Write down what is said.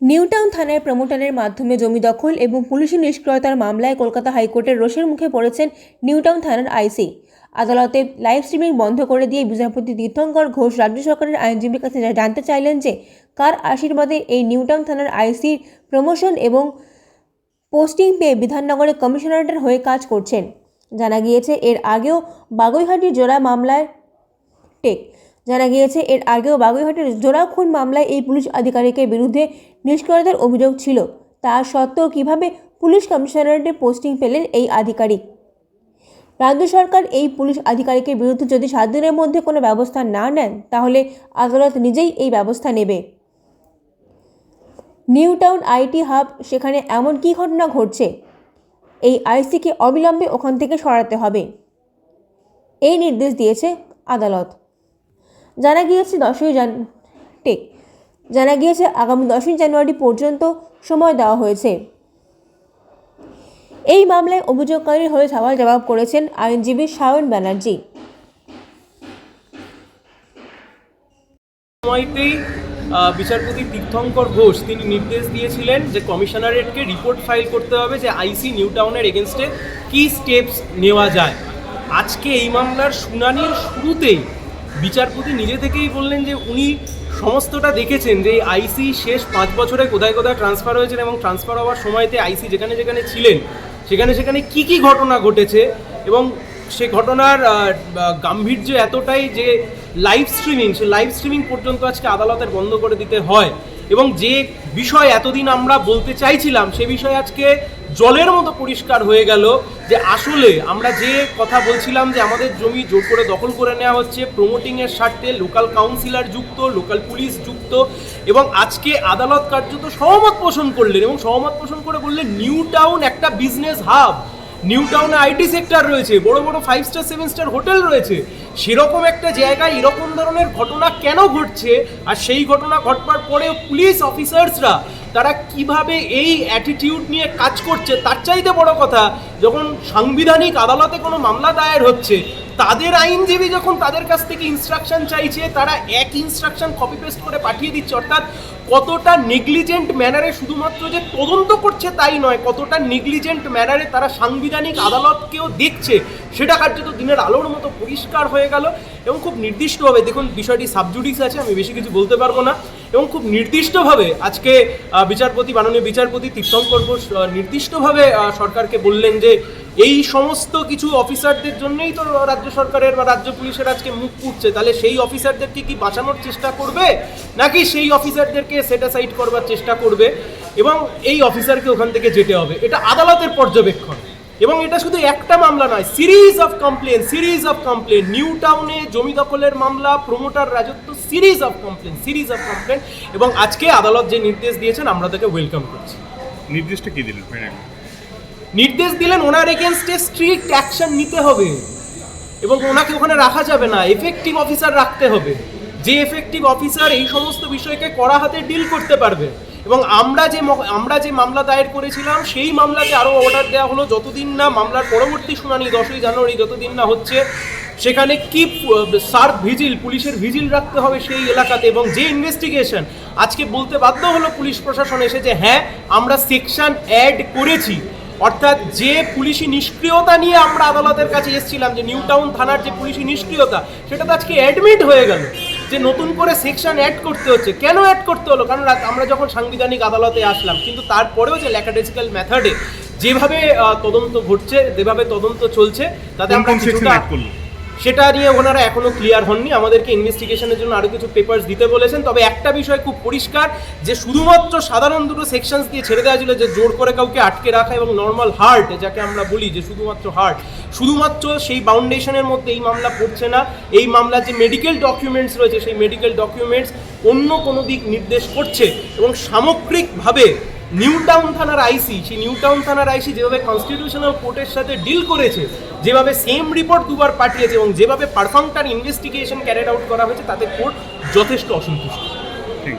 নিউটাউন থানায় প্রমোটারের মাধ্যমে জমি দখল এবং পুলিশি নিষ্ক্রিয়তার মামলায় কলকাতা হাইকোর্টের রোষের মুখে পড়েছেন নিউটাউন থানার আইসি। আদালতে লাইভ স্ট্রিমিং বন্ধ করে দিয়ে বিচারপতি তীর্থঙ্কর ঘোষ রাজ্য সরকারের আইনজীবীর কাছে জানতে চাইলেন যে, কার আশীর্বাদে এই নিউটাউন থানার আইসির প্রমোশন এবং পোস্টিং পেয়ে বিধাননগরে কমিশনারেটের হয়ে কাজ করছেন। জানা গিয়েছে, এর আগেও বাগুইহাটির জোড়া মামলায় টেক জানা গিয়েছে, এর আগেও বাগুইহাটের জোড়া খুন মামলায় এই পুলিশ আধিকারিকের বিরুদ্ধে নিষ্ক্রিয়তার অভিযোগ ছিল। তা সত্ত্বেও কীভাবে পুলিশ কমিশনারেটে পোস্টিং পেলেন এই আধিকারিক? রাজ্য সরকার এই পুলিশ আধিকারিকের বিরুদ্ধে যদি সাত দিনের মধ্যে কোনো ব্যবস্থা না নেন, তাহলে আদালত নিজেই এই ব্যবস্থা নেবে। নিউ টাউন আইটি হাব, সেখানে এমন কী ঘটনা ঘটছে? এই আইসিকে অবিলম্বে ওখান থেকে সরাতে হবে। এই নির্দেশ দিয়েছে আদালত। জানা গিয়েছে দশই জান টেক জানা গিয়েছে আগামী দশই জানুয়ারি পর্যন্ত সময় দেওয়া হয়েছে। এই মামলায় অভিযোগকারীর হয়ে সওয়াল জবাব করেছেন আইনজীবী সায়ন ব্যানার্জি। সময়তেই বিচারপতি তীর্থঙ্কর ঘোষ তিনি নির্দেশ দিয়েছিলেন যে কমিশনারেটকে রিপোর্ট ফাইল করতে হবে যে আইসি নিউ টাউনের এগেনস্টে কী স্টেপস নেওয়া যায়। আজকে এই মামলার শুনানির শুরুতেই বিচারপতি নিজে থেকেই বললেন যে উনি সমস্তটা দেখেছেন যে আইসি শেষ পাঁচ বছরে কোথায় কোথায় ট্রান্সফার হয়েছেন এবং ট্রান্সফার হওয়ার সময়তে আইসি যেখানে যেখানে ছিলেন, সেখানে সেখানে কি কি ঘটনা ঘটেছে এবং সে ঘটনার গাম্ভীর্য এতটাই যে লাইভ স্ট্রিমিং সে লাইভ স্ট্রিমিং পর্যন্ত আজকে আদালতের বন্ধ করে দিতে হয় এবং যে বিষয় এতদিন আমরা বলতে চাইছিলাম, সে বিষয় আজকে জলের মতো পরিষ্কার হয়ে গেল যে আসলে আমরা যে কথা বলছিলাম যে আমাদের জমি জোর করে দখল করে নেওয়া হচ্ছে প্রমোটিংয়ের স্বার্থে লোকাল কাউন্সিলর যুক্ত লোকাল পুলিশ যুক্ত, এবং আজকে আদালত কার্যত সহমত পোষণ করলেন এবং সহমত পোষণ করে বললেন নিউ টাউন একটা বিজনেস হাব নিউ টাউনে আইটি সেক্টর রয়েছে, বড় বড় five star seven star hotel রয়েছে, সেরকম একটা জায়গায় এরকম ধরনের ঘটনা কেন ঘটছে আর সেই ঘটনা ঘটবার পরেও পুলিশ অফিসার্সরা তারা কীভাবে এই অ্যাটিটিউড নিয়ে কাজ করছে, তার চাইতে বড় কথা, যখন সাংবিধানিক আদালতে কোনো মামলা দায়ের হচ্ছে তাদের আইনজীবী যখন তাদের কাছ থেকে ইনস্ট্রাকশন চাইছে, তারা এক ইনস্ট্রাকশন কপি পেস্ট করে পাঠিয়ে দিচ্ছে। অর্থাৎ কতটা নেগলিজেন্ট ম্যানারে শুধুমাত্র যে তদন্ত করছে তাই নয়, কতটা নেগলিজেন্ট ম্যানারে তারা সাংবিধানিক আদালতকেও দেখছে, সেটা কার্যত দিনের আলোর মতো পরিষ্কার হয়ে গেল এবং খুব নির্দিষ্টভাবে, দেখুন বিষয়টি সাবজুডিস আছে, আমি বেশি কিছু বলতে পারব না, এবং খুব নির্দিষ্টভাবে আজকে বিচারপতি, মাননীয় বিচারপতি তীর্থঙ্কর ঘোষ নির্দিষ্টভাবে সরকারকে বললেন যে এই সমস্ত কিছু অফিসারদের জন্যই তো রাজ্য সরকারের বা রাজ্য পুলিশের আজকে মুখ পুড়ছে। তাহলে সেই অফিসারদেরকে কি বাঁচানোর চেষ্টা করবে? নাকি সেই অফিসারদেরকে সেটাসাইড করবার চেষ্টা করবে? এবং এই অফিসারকে ওখান থেকে যেতে হবে। এটা আদালতের পর্যবেক্ষণ। এবং এটা শুধু একটা মামলা নয় series of complaint series of complaint New টাউনে জমি দখলের মামলা প্রমোটার রাজত্ব series of complaint series of complaint এবং আজকে আদালত যে নির্দেশ দিয়েছেন, আমরা তাকে ওয়েলকাম করছি। নির্দেশটা কি দিলেন? নির্দেশ দিলেন ওনার এগেনস্টে স্ট্রিক্ট অ্যাকশন নিতে হবে। এবং ওনাকে ওখানে রাখা যাবে না এফেক্টিভ অফিসার রাখতে হবে। যে এফেক্টিভ অফিসার এই সমস্ত বিষয়কে কড়া হাতে ডিল করতে পারবে। এবং আমরা যে আমরা যে মামলা দায়ের করেছিলাম, সেই মামলাতে আরও অর্ডার দেওয়া হলো, যতদিন না মামলার পরবর্তী শুনানি দশই জানুয়ারি, যতদিন না হচ্ছে, সেখানে কি সার্ভ ভিজিল পুলিশের ভিজিল রাখতে হবে সেই এলাকাতে। এবং যে ইনভেস্টিগেশন আজকে বলতে বাধ্য হলো পুলিশ প্রশাসন এসে যে হ্যাঁ আমরা সেকশন অ্যাড করেছি। অর্থাৎ যে পুলিশি নিষ্ক্রিয়তা নিয়ে আমরা আদালতের কাছে এসেছিলাম যে নিউ টাউন থানার যে পুলিশি নিষ্ক্রিয়তা সেটা তো আজকে অ্যাডমিট হয়ে গেল যে নতুন করে সেকশন অ্যাড করতে হচ্ছে। কেন অ্যাড করতে হলো? কারণ আমরা যখন সাংবিধানিক আদালতে আসলাম কিন্তু তারপরেও যে ল্যাকাডেজিক্যাল মেথডে যেভাবে তদন্ত ঘটছে যেভাবে তদন্ত চলছে তাতে আমরা কিছুটা সেটা নিয়ে ওনারা এখনও ক্লিয়ার হননি। আমাদেরকে ইনভেস্টিগেশনের জন্য আরও কিছু পেপার্স দিতে বলেছেন। তবে একটা বিষয় খুব পরিষ্কার, যে শুধুমাত্র সাধারণ দুটো সেকশনস দিয়ে ছেড়ে দেওয়া ছিল, যে জোর করে কাউকে আটকে রাখা এবং নর্মাল হার্ট যাকে আমরা বলি, যে শুধুমাত্র হার্ট শুধুমাত্র সেই বাউন্ডেশনের মধ্যে এই মামলা পড়ছে না। এই মামলার যে মেডিকেল ডকুমেন্টস রয়েছে, সেই মেডিকেল ডকুমেন্টস অন্য কোনো দিক নির্দেশ করছে এবং সামগ্রিকভাবে নিউ টাউন থানার আইসি, সেই নিউ টাউন থানার আইসি যেভাবে কনস্টিটিউশনাল কোর্টের সাথে ডিল করেছে, যেভাবে সেম রিপোর্ট দুবার পাঠিয়েছে এবং যেভাবে পারফর্মটার ইনভেস্টিগেশন ক্যারেড আউট করা হয়েছে, তাতে কোর্ট যথেষ্ট অসন্তুষ্ট। ঠিক।